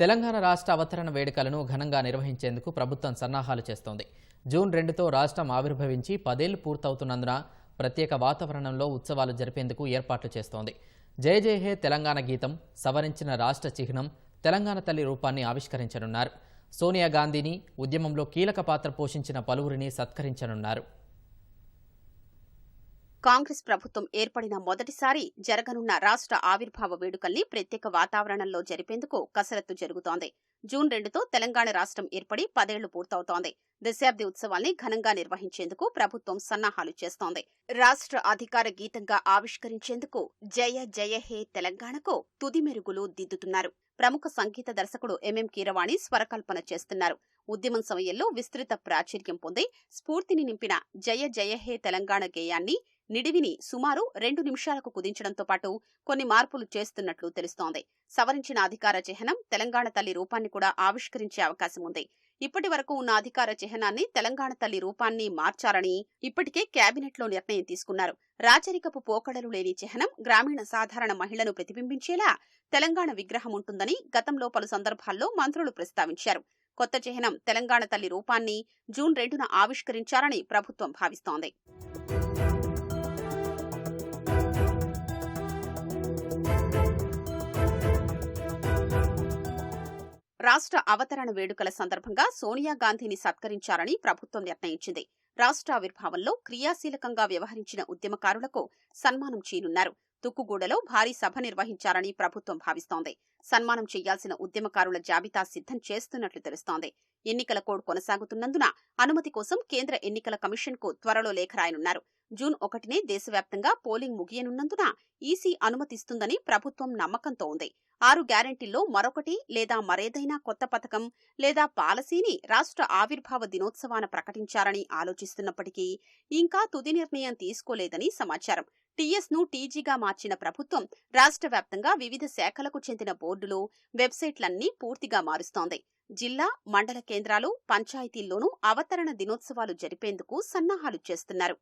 తెలంగాణ రాష్ట్ర అవతరణ వేడుకలను ఘనంగా నిర్వహించేందుకు ప్రభుత్వం సన్నాహాలు చేస్తోంది. జూన్ రెండుతో రాష్ట్రం ఆవిర్భవించి పదేళ్ళు పూర్తవుతున్నందున ప్రత్యేక వాతావరణంలో ఉత్సవాలు జరిపేందుకు ఏర్పాట్లు చేస్తోంది. జయ జయ హే తెలంగాణ గీతం సవరించిన రాష్ట్ర చిహ్నం తెలంగాణ తల్లి రూపాన్ని ఆవిష్కరించనున్నారు. సోనియా గాంధీని ఉద్యమంలో కీలక పాత్ర పోషించిన పలువురిని సత్కరించనున్నారు. కాంగ్రెస్ ప్రభుత్వం ఏర్పడిన మొదటిసారి జరగనున్న రాష్ట్ర ఆవిర్భావ వేడుకల్ని ప్రత్యేక వాతావరణంలో జరిపేందుకు కసరత్తు జరుగుతోంది. జూన్ రెండుతో తెలంగాణ రాష్ట్రం ఏర్పడి పదేళ్ళు పూర్తవుతోంది. దశాబ్ది ఉత్సవాల్ని ఘనంగా నిర్వహించేందుకు ప్రభుత్వం సన్నాహాలు చేస్తోంది. రాష్ట్ర అధికార గీతంగా ఆవిష్కరించేందుకు జయ జయ హే తెలంగాణకు తుది మెరుగులు దిద్దుతున్నారు. ప్రముఖ సంగీత దర్శకుడు ఎంఎం కీరవాణి స్వరకల్పన చేస్తున్నారు. ఉద్యమం సమయంలో విస్తృత ప్రాచుర్యం పొంది స్ఫూర్తిని నింపిన జయ జయ హే తెలంగాణ గేయాన్ని నిడివిని సుమారు రెండు నిమిషాలకు కుదించడంతో పాటు కొన్ని మార్పులు చేస్తున్నట్లు తెలుస్తోంది. సవరించిన అధికార చిహ్నం తెలంగాణ తల్లి రూపాన్ని కూడా ఆవిష్కరించే అవకాశం ఉంది. ఇప్పటి వరకు ఉన్న అధికార చిహ్నాన్ని తెలంగాణ తల్లి రూపాన్ని మార్చాలని ఇప్పటికే కేబినెట్లో నిర్ణయం తీసుకున్నారు. రాచరికపు పోకడలు లేని చిహ్నం గ్రామీణ సాధారణ మహిళను ప్రతిబింబించేలా తెలంగాణ విగ్రహం ఉంటుందని గతంలో పలు సందర్భాల్లో మంత్రులు ప్రస్తావించారు. కొత్త చిహ్నం తెలంగాణ తల్లి రూపాన్ని జూన్ రెండున ఆవిష్కరించాలని ప్రభుత్వం భావిస్తోంది. రాష్ట్ర అవతరణ వేడుకల సందర్భంగా సోనియా గాంధీని సత్కరించాలని ప్రభుత్వం నిర్ణయించింది. రాష్ట్ర ఆవిర్భావంలో క్రియాశీలకంగా వ్యవహరించిన ఉద్యమకారులకు సన్మానం చేయనున్నారు. తుక్కుగూడలో భారీ సభ నిర్వహించాలని ప్రభుత్వం భావిస్తోంది. సన్మానం చేయాల్సిన ఉద్యమకారుల జాబితా సిద్ధం చేస్తున్నట్లు తెలుస్తోంది. ఎన్నికల కోడ్ కొనసాగుతున్నందున అనుమతి కోసం కేంద్ర ఎన్నికల కమిషన్కు త్వరలో లేఖ రాయనున్నారు. జూన్ ఒకటినే దేశవ్యాప్తంగా పోలింగ్ ముగియనున్నందున ఈసీ అనుమతిస్తుందని ప్రభుత్వం నమ్మకంతో ఉంది. ఆరు గ్యారంటీల్లో మరొకటి లేదా మరేదైనా కొత్త పథకం లేదా పాలసీని రాష్ట్ర ఆవిర్భావ దినోత్సవాన ప్రకటించారని ఆలోచిస్తున్నప్పటికీ ఇంకా తుది నిర్ణయం తీసుకోలేదని సమాచారం. టీఎస్ను టీజీగా మార్చిన ప్రభుత్వం రాష్ట్ర వ్యాప్తంగా వివిధ శాఖలకు చెందిన బోర్డులు వెబ్సైట్లన్నీ పూర్తిగా మారుస్తోంది. జిల్లా మండల కేంద్రాలు పంచాయతీల్లోనూ అవతరణ దినోత్సవాలు జరిపేందుకు సన్నాహాలు చేస్తున్నారు.